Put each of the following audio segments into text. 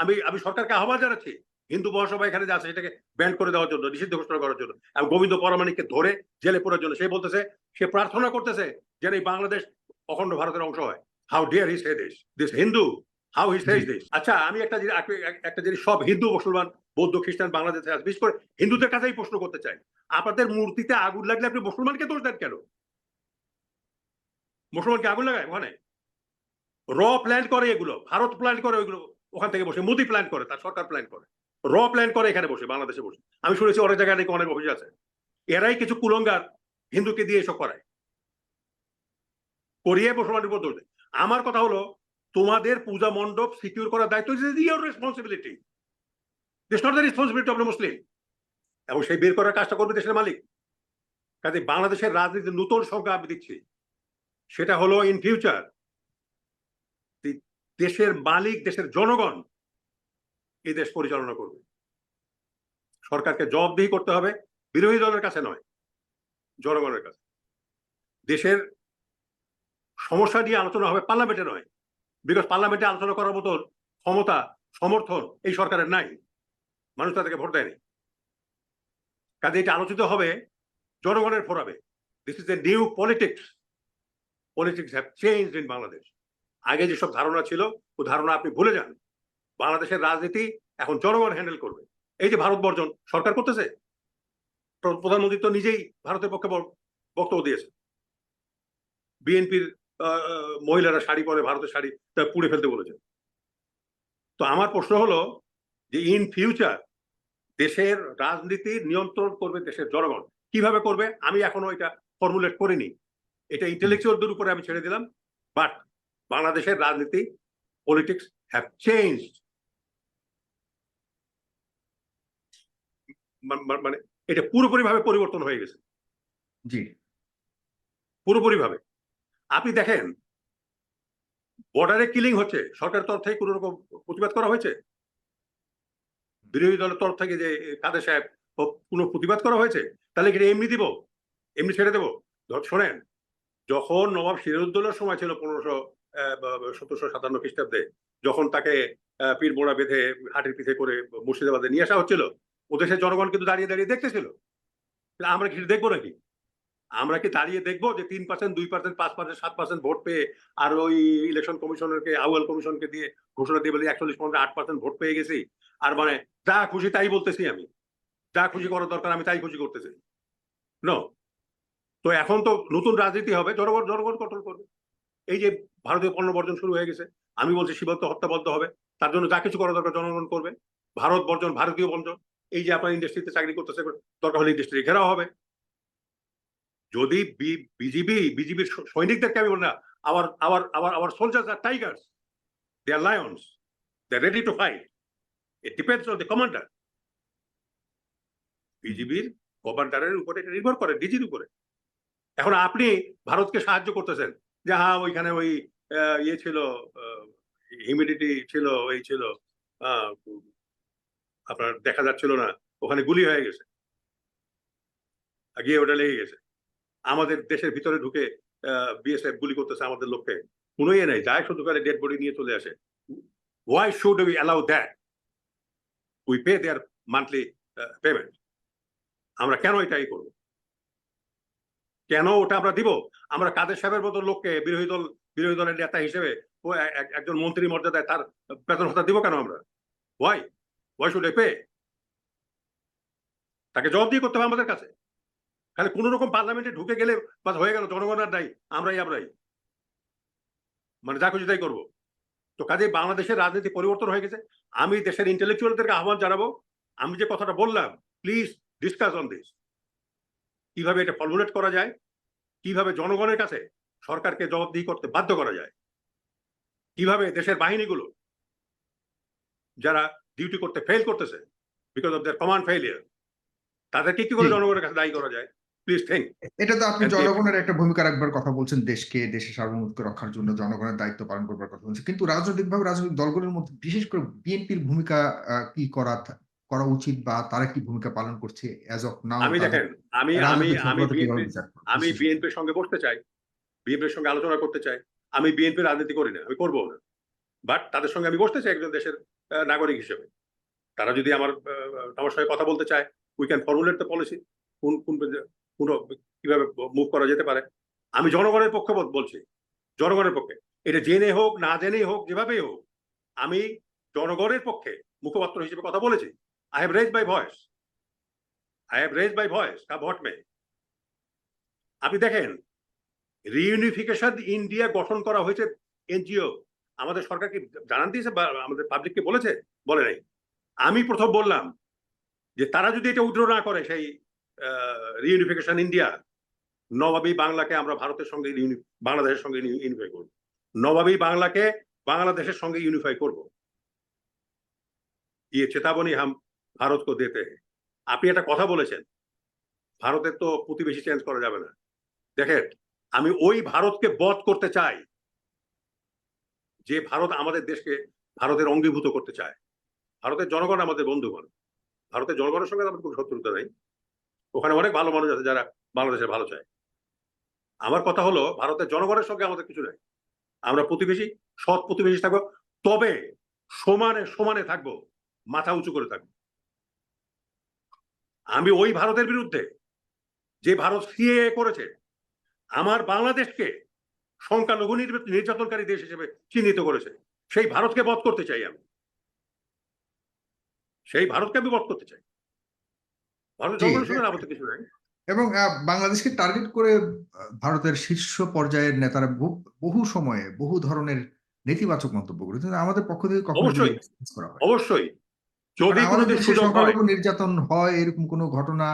আমি আমি সরকারকে আহ্বান জানাচ্ছি, হিন্দু মহাসভা এখানে যে আছে, সেটাকে ব্যান্ড করে দেওয়ার জন্য, নিষিদ্ধ ঘোষণা করার জন্য। এবং গোবিন্দ পরমাণিককে ধরে জেলে পড়ার জন্য, সে বলতেছে, সে প্রার্থনা করতেছে যেন এই বাংলাদেশ অখণ্ড ভারতের অংশ হয়। How dare his say this this Hindu how he says this আচ্ছা আমি একটা জিনিস একটা জিনিস, সব হিন্দু, মুসলমান, বৌদ্ধ, খ্রিস্টান, বাংলাদেশে আছে। বিশেষ করে হিন্দুদের কাছেই প্রশ্ন করতে চাই। আপনাদের মূর্তিতে আগুন লাগলে আপনি মুসলমানকে দোষ দেন কেন? মুসলমানকে আগুন লাগায়? ওখানে। র প্ল্যান করে এগুলো, ভারত প্ল্যান করে ওইগুলো। ওখান থেকে বসে মোদি প্ল্যান করে, তার সরকার প্ল্যান করে। র প্ল্যান করে এখানে বসে, বাংলাদেশে বসে। আমি শুনেছি অনেক জায়গায় নাকি অনেক অফিস আছে। এরাই কিছু কুলঙ্গার হিন্দুকে দিয়ে এসব করায়। করিয়ে মুসলমানের উপর দোষ আমার কথা হলো, তোমাদের পূজা মণ্ডপ সিকিউর করার দায়িত্ব your responsibility this not the responsibility of Muslim এবং সেই বের করার কাজটা করবে দেশের মালিক। কাজে বাংলাদেশের রাজনীতির নতুন সংখ্যা আমি দিচ্ছি সেটা হলো ইন ফিউচার দেশের মালিক, দেশের জনগণ এই দেশ পরিচালনা করবে। সরকারকে জবাবদিহি করতে হবে, বিরোধী দলের কাছে নয়, জনগণের কাছে। দেশের সমস্যা নিয়ে আলোচনা হবে পার্লামেন্টে নয় বিকজ পার্লামেন্টে আলোচনা করার মতন ক্ষমতা, সমর্থন এই সরকারের নাই। মানুষ তাদেরকে ভোট দেয়নি। কাজে এটা আলোচিত হবে জনগণের ফোরামে। This is a new politics politics have change in Bangladesh আগে যেসব ধারণা ছিল, ও ধারণা আপনি ভুলে যান। বাংলাদেশের রাজনীতি এখন জনগণ হ্যান্ডেল করবে। এই যে ভারত বর্জন, সরকার করতেছে? প্র- প্রধানমন্ত্রী তো নিজেই ভারতের পক্ষে বক্তব্য দিয়েছে বিএনপির মহিলারা শাড়ি পরে, ভারতের শাড়ি তা পুড়ে ফেলতে বলেছে তো আমার প্রশ্ন হলো যে ইন ফিউচার দেশের রাজনীতি নিয়ন্ত্রণ করবে দেশের জনগণ। কীভাবে করবে? আমি এখনও এটা ফর্মুলেট করিনি। এটা ইন্টেলেকচুয়ালদের উপরে আমি ছেড়ে দিলাম। বাট বাংলাদেশের রাজনীতি পলিটিক্স হ্যাভ চেঞ্জ মানে এটা পুরোপুরি ভাবে পরিবর্তন হয়ে গেছে। জি। পুরোপুরি ভাবে আপনি দেখেন বর্ডারে কিলিং হচ্ছে সরকারের তরফ থেকে কোনো রকম প্রতিবাদ করা হয়েছে? বিরোধী দলের তরফ থেকে যে কাদের সাহেব কোনো প্রতিবাদ করা হয়েছে? তাহলে কি এমনি দিব? এমনি ছেড়ে দেবো? ধর শোনেন যখন নবাব সিরাজউদ্দৌলার সময় ছিল পনেরোশো সতেরোশো সাতান্ন খ্রিস্টাব্দে যখন তাকে পীর মোড়া বেঁধে হাটের পিঠে করে মুর্শিদাবাদে নিয়ে আসা হচ্ছিল, ও দেশের জনগণ কিন্তু দাঁড়িয়ে দাঁড়িয়ে দেখতেছিল। আমরা কি দেখব নাকি? আমরা কি দাঁড়িয়ে দেখব যে তিন পার্সেন্ট দুই পার্সেন্ট পাঁচ পার্সেন্ট সাত পার্সেন্ট ভোট পেয়ে আর ওই ইলেকশন কমিশনারকে, আউয়াল কমিশনকে দিয়ে ঘোষণা দিয়ে বলে একচল্লিশ পয়েন্ট আট পার্সেন্ট ভোট পেয়ে গেছি। আর মানে যা খুশি তাই বলতেছি আমি। যা খুশি করার দরকার, আমি তাই খুশি করতেছি। ন তো এখন তো নতুন রাজনীতি হবে, জনগণ জনগণ কন্ট্রোল করবে। এই যে ভারতীয় পণ্য বর্জন শুরু হয়ে গেছে। আমি বলছি সীমান্ত হত্যা বন্ধ হবে। তার জন্য যা কিছু করা দরকার জনগণ করবে। ভারত বর্জন, ভারতীয় বর্জন, এই যে আপনার ইন্ডাস্ট্রিতে চাকরি করতেছে দরকার হলে ইন্ডাস্ট্রি ঘেরাও হবে। যদি বিজিবি বিজিবির সৈনিকদেরকে আমি বলি না আবার আবার আবার আবার soldiers are tigers they are lions they ready to fight it depends on the commander বিজিবির কমান্ডারের উপরে এটা নির্ভর করে ডিজির উপরে। এখন আপনি ভারতকে সাহায্য করতেছেন, যে হ্যাঁ ওইখানে ওই ইয়ে ছিল হিউমিডিটি ছিল এই ছিল আপনার দেখা যাচ্ছিল না, ওখানে গুলি হয়ে গেছে। গিয়ে ওটা লেগে গেছে। আমাদের দেশের ভিতরে ঢুকে বিএসএফ গুলি করতেছে আমাদের লোককে। কোনো ইয়ে নেই যায় শুধু করে ডেড বডি নিয়ে চলে আসে। Why should we allow that we pay their monthly payment আমরা কেন এটাই করব? কেন ওটা আমরা দিব? আমরা কাদের সাহেবের মতো লোককে বিরোধী দল, বিরোধী দলের নেতা হিসেবে ও এক- এক- একজন মন্ত্রী মর্যাদায় তার বেতন ভাতা দিব কেন আমরা? ওয়াই ওয়াই শুড পে তাকে জবাব দিয়ে করতে হবে আমাদের কাছে। খালি কোন রকম পার্লামেন্টে ঢুকে গেলে বাস হয়ে গেল, জনগণ আর নাই, আমরাই আমরাই। মানে যা খুশি তাই করব। তো কাজে বাংলাদেশের রাজনীতি পরিবর্তন হয়ে গেছে। আমি দেশের ইন্টেলেকচুয়ালদেরকে আহ্বান জানাব। আমি যে কথাটা বললাম প্লিজ ডিসকাস অন দিস কীভাবে এটা ফর্মুলেট করা যায় কীভাবে জনগণের কাছে সরকারকে জবাবদিহি করতে বাধ্য করা যায় কীভাবে দেশের বাহিনীগুলো যারা ডিউটি করতে ফেল করতেছে because of their command failure তাদেরকে কি করে জনগণের কাছে দায়ী করা যায়? প্লিজ থিঙ্ক এটা তো আপনি জনগণের একটা ভূমিকা রাখবার কথা বলছেন দেশকে দেশের সার্বভৌমত্ব রক্ষার জন্য জনগণের দায়িত্ব পালন করবার কথা বলছেন। কিন্তু রাজনৈতিকভাবে রাজনৈতিক দলগুলোর মধ্যে বিশেষ করে বিএনপির ভূমিকা কি করা করা উচিত বা তারা কি ভূমিকা পালন করছে অ্যাজ অফ নাও আমি দেখেন আমি আমি আমি আমি বিএনপির সঙ্গে বসতে চাই বিএনপির সঙ্গে আলোচনা করতে চাই আমি বিএনপি রাজনীতি করি না আমি করব না। বাট তাদের সঙ্গে আমি বসতে চাই একজন দেশের নাগরিক হিসেবে। তারা যদি আমার আমার সঙ্গে কথা বলতে চায় we can formulate the policy কোন কোন কোন কীভাবে মুভ করা যেতে পারে। আমি জনগণের পক্ষে বলছি জনগণের পক্ষে। এটা জেনে হোক না জেনেই হোক যেভাবেই হোক আমি জনগণের পক্ষে মুখপাত্র হিসেবে কথা বলেছি। I have raise by voice I have raise by voice কা ভট মে আপনি দেখেন রিইউনিফিকেশন ইন্ডিয়া গঠন করা হয়েছে এনজিও। আমাদের সরকারকে জানান দিয়েছে আমাদের পাবলিককে বলেছে? বলে নাই। আমি প্রথম বললাম যে তারা যদি এটা উইথড্র না করে সেই রিইউনিফিকেশন ইন্ডিয়া নবাবী বাংলাকে আমরা ভারতের সঙ্গে বাংলাদেশের সঙ্গে ইউনিফাই করব। নবাবী বাংলাকে বাংলাদেশের সঙ্গে ইউনিফাই করব। ইয়ে চেতাবনী হাম ভারতকে দেতে। আপনি একটা কথা বলেছেন ভারতের তো প্রতিবেশী চেঞ্জ করা যাবে না। দেখেন, আমি ওই ভারতকে বধ করতে চাই, যে ভারত আমাদের দেশকে ভারতের অঙ্গীভূত করতে চায়। ভারতের জনগণ আমাদের বন্ধুগণ ভারতের জনগণের সঙ্গে আমাদের কোনো শত্রুতা নেই। ওখানে অনেক ভালো মানুষ আছে যারা বাংলাদেশের ভালো চায়। আমার কথা হলো, ভারতের জনগণের সঙ্গে আমাদের কিছু নাই। আমরা প্রতিবেশী, সৎ প্রতিবেশী থাকব, তবে সমানে সমানে থাকব, মাথা উঁচু করে থাকব। আমি ওই ভারতের বিরুদ্ধে যে ভারত সিএ করেছে আমার বাংলাদেশকে সংখ্যালঘু নির্যাতনকারী দেশ হিসেবে চিহ্নিত করেছে সেই ভারতকে বধ করতে চাই আমি। সেই ভারতকে আমি বধ করতে চাই। ভারতের জনগণের সঙ্গে কিছু নাই। এবং বাংলাদেশকে টার্গেট করে ভারতের শীর্ষ পর্যায়ের নেতারা বহু- সময়ে বহু ধরনের নেতিবাচক মন্তব্য করেছেন। আমাদের পক্ষ থেকে অবশ্যই। অবশ্যই। যদি কোনোদিন সুযোগ হয়। নির্যাতন হয় এরকম কোনো ঘটনা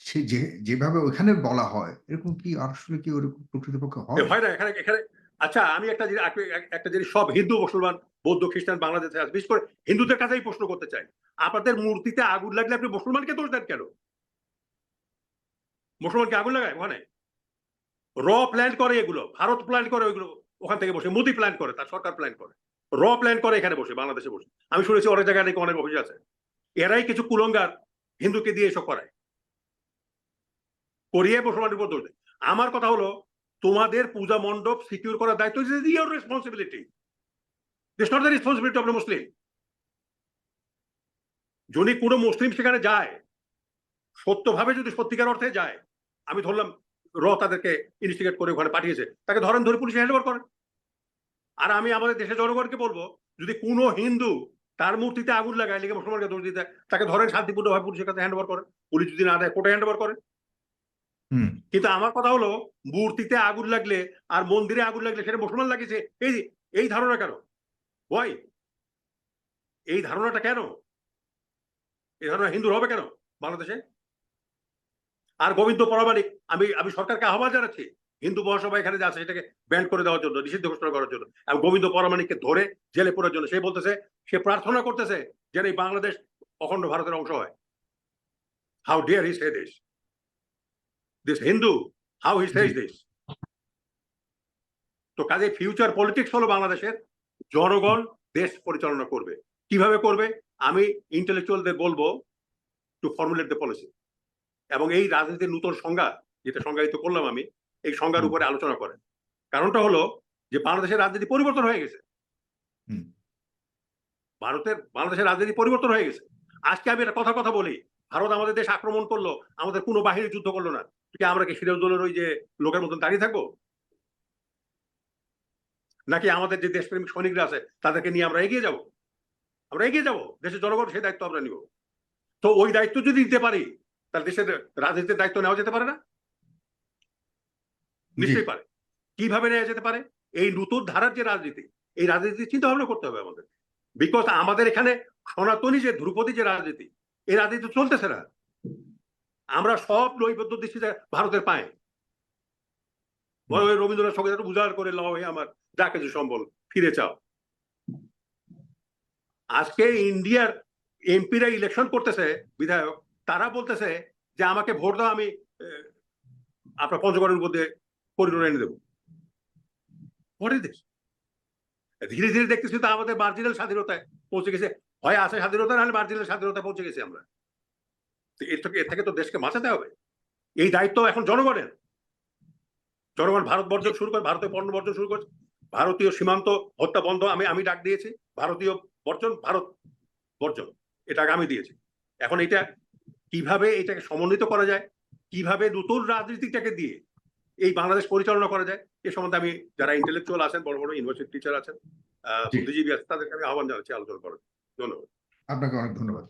সে যে যেভাবে ওইখানে বলা হয় এরকম কি আসলে কি ওরকম প্রকৃতপক্ষে হয়? হয় না এখানে এখানে আচ্ছা আমি একটা জিনিস এক- এক- একটা জিনিস সব হিন্দু মুসলমান বৌদ্ধ খ্রিস্টান বাংলাদেশে আছে বিশেষ করে হিন্দুদের কাছেই প্রশ্ন করতে চাই। আপনাদের মূর্তিতে আগুন লাগলে আপনি মুসলমানকে দোষ দেন কেন? মুসলমানকে আগুন লাগায় ওখানে? র প্ল্যান করে এগুলো ভারত প্ল্যান করে ওইগুলো ওখান থেকে বসে মোদি প্ল্যান করে তার সরকার প্ল্যান করে। র প্ল্যান করে এখানে বসে, বাংলাদেশে বসে। আমি শুনেছি অনেক জায়গায় নাকি অনেক অফিস আছে। এরাই কিছু কুলঙ্গার হিন্দুকে দিয়ে এসব করায়। করিয়ে মুসলমানের উপর দোষ আমার কথা হলো, তোমাদের পূজা মণ্ডপ সিকিউর করার দায়িত্ব is responsibility this not the responsibility of the Muslim যদি কোনো মুসলিম সেখানে যায়, সত্যভাবে যদি সত্যিকার অর্থে যায়, আমি ধরলাম, র তাদেরকে ইনভেস্টিগেট করে ওখানে পাঠিয়েছে, তাকে ধরেন ধরে পুলিশে হ্যান্ড করেন। আর আমি আমাদের দেশের জনগণকে বলব যদি কোনো হিন্দু তার মূর্তিতে আগুন লাগায় লিখে মুসলমানকে দোষ দিতে তাকে ধরেন শান্তিপূর্ণভাবে পুলিশের কাছে হ্যান্ড ওভার করেন পুলিশ যদি না দেয় কোর্টে হ্যান্ড ওভার করে। হুম। কিন্তু আমার কথা হলো মূর্তিতে আগুন লাগলে আর মন্দিরে আগুন লাগলে সেটা মুসলমান লাগিয়েছে এই এই ধারণা কেন? ওয়াই এই ধারণাটা কেন? এই ধারণা হিন্দুর হবে কেন বাংলাদেশে? আর গোবিন্দ পরামানিক আমি আমি সরকারকে আহ্বান জানাচ্ছি হিন্দু মহাসভা এখানে যে আছে, সেটাকে ব্যান্ড করে দেওয়ার জন্য, নিষিদ্ধ ঘোষণা করার জন্য। এবং গোবিন্দ পরামানিককে ধরে জেলে পড়ার জন্য, সে বলতেছে, সে প্রার্থনা করতেছে যেন এই বাংলাদেশ অখণ্ড ভারতের অংশ হয়। How dare he say this Hindu how he says this তো কাজে ফিউচার পলিটিক্স হলো বাংলাদেশের জনগণ, দেশ পরিচালনা করবে। কীভাবে করবে? আমি ইন্টেলেকচুয়ালদের বলব টু ফর্মুলেট দ্য পলিসি এবং এই রাজনীতির নূতন সংজ্ঞা, যেটা সংজ্ঞায়িত করলাম আমি এই সংজ্ঞার উপরে আলোচনা করেন। কারণটা হলো যে বাংলাদেশের রাজনীতি পরিবর্তন হয়ে গেছে। হুম। ভারতের বাংলাদেশের রাজনীতি পরিবর্তন হয়ে গেছে। আজকে আমি একটা কথা কথা বলি। ভারত আমাদের দেশ আক্রমণ করল আমাদের কোনো বাহিনী যুদ্ধ করল না। কি আমরা কি সিরাজদৌলের ওই যে লোকের মতন দাঁড়িয়ে থাকব? নাকি আমাদের যে দেশপ্রেমিক সৈনিকরা আছে তাদেরকে নিয়ে আমরা এগিয়ে যাব? আমরা এগিয়ে যাব। দেশের জনগণ সেই দায়িত্ব আমরা নিব। তো ওই দায়িত্ব যদি দিতে পারি তাহলে দেশের রাজনীতির দায়িত্ব নেওয়া যেতে পারে না? নিশ্চয়ই পারে। কীভাবে নেওয়া যেতে পারে? এই নতুন ধারার যে রাজনীতি, এই রাজনীতি চিন্তা ভাবনা করতে হবে আমাদের। বিকজ আমাদের এখানে সনাতনী যে ধ্রুপদী যে রাজনীতি, এই রাজনীতি চলতেছে না। আমরা সব নৈবদ্য দৃষ্টিতে ভারতের পায়ে। রবীন্দ্রনাথ সঙ্গে উজাড় করে লও হে আমার যা কিছু সম্বল, ফিরে চাও। আজকে ইন্ডিয়ার এমপিরা ইলেকশন করতেছে, বিধায়ক, তারা বলতেছে যে, আমাকে ভোট দাও, আমি আপনার পঞ্চগড়ের মধ্যে করিডোর এনে দেবো। ইজ দিস ধীরে ধীরে দেখতেছি তো আমাদের মার্জিনাল স্বাধীনতায় পৌঁছে গেছে। হয় আছে স্বাধীনতা, নাহলে মার্জিনাল স্বাধীনতা পৌঁছে গেছি আমরা। এর থেকে এর থেকে তো দেশকে বাঁচাতে হবে। এই দায়িত্ব এখন জনগণের। জনগণ ভারত বর্জন শুরু করে ভারতীয় পণ্য বর্জন শুরু করছে। ভারতীয় সীমান্ত হত্যা বন্ধ, আমি আমি ডাক দিয়েছি। ভারতীয় বর্জন, ভারত বর্জন। এটা আমি দিয়েছি। এখন এটা কীভাবে এটাকে সমন্বিত করা যায়? কীভাবে নতুন রাজনীতিটাকে দিয়ে এই বাংলাদেশ পরিচালনা করা যায়। এ সম্বন্ধে আমি যারা ইন্টেলেকচুয়াল আছেন বড় বড় ইউনিভার্সিটি টিচার আছেন। বুদ্ধিজীবী আছেন তাদেরকে আমি আহ্বান জানাচ্ছি আলোচনা করার ধন্যবাদ আপনাকে অনেক ধন্যবাদ।